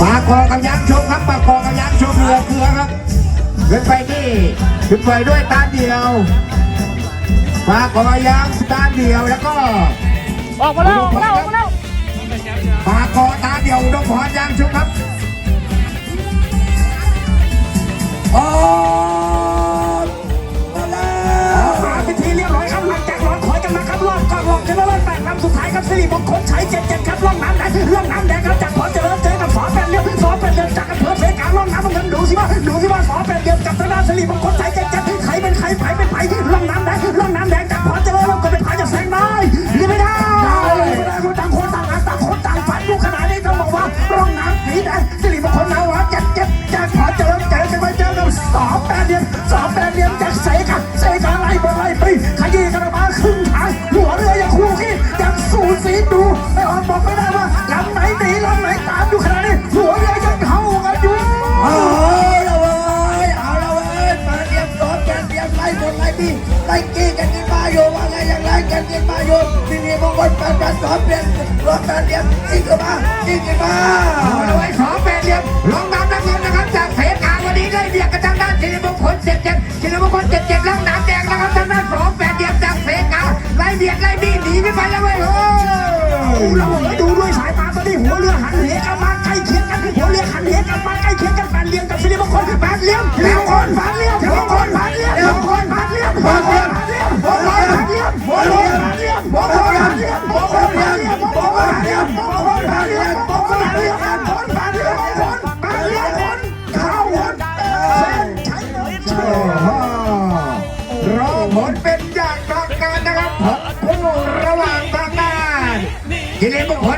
ปากคอกับยางชมครับปากคอกับยางชมเรือเกลือครับขึ้นไปที่ขึ้นไปด้วยตาเดียวปากคอยางตาเดียวแล้วก็ออกมาแล้วออกมาแล้วอลปากคอตาเดียวดงพรยางชมครับโอ้ครับรอบรอบชนะเลิศแปดลำสุดท้ายครับสิริมงคลชัยเจ็ดเจ็ดครับล่องน้ำแดงล่องน้ำแดงครับ บางคนใจใจจัดให้ไขเป็นไขไผเป็นไผล่องน้ำแดงล่องน้ำแดงจากพรจะเลิกก็เป็นไผจะแสงได้นี่ไม่ได้ไม่ได้ต่างคนต่างอาตาคนต่างฝันลูกขนาดนี้ต้ออกว่าร่องน้ำสีแดงสิริมงคลนาวาจัดเจ็บจากพรจะเลิกเจกัไปเจอกันสองแปดเดียมสองแปดเดียมจากเสกเสกอะไรบออะไรไปขยี้กันมาครึ่งทางหัวเรือยังคู่ขี้ยังสูสีดูไม่ออกบอกไม่ได้ ปีไปกี่กันยินมาอยู่ว่าไงอย่างไรกันยินมาอยู่ที่นี่มงคลแปดแปดสองเป็นรถแปดเหดียมนี่คือมากี่คือมาเอาไว้สองแปดเหดียมลองตามนักเรียนนะครับจากเพก้างวันนี้ได้เบียกกระทางด้านสิริมงคลเจ็ดเจ็ดสิริมงคลเจ็ดเจ็ดล่างน้ำแดงนะครับทางด้านสองแปดเหดียมจากเพก้าไล่เบียดไล่บีหนีไม่ไปแล้วเว้ยโอ้เราเอ้ยดูด้วยสายตาตอนนี้หัวเรือหันเหกันมาใกล้เคียงกันคือหัวเรือหันเหกันมาใกล้เคียงกันแปดเหดียมกับสิริมงคลแปดเหดียม ผลเป็นอย่างทางการนะครับผลคู่ระหว่างทางด้านกิเลนมงค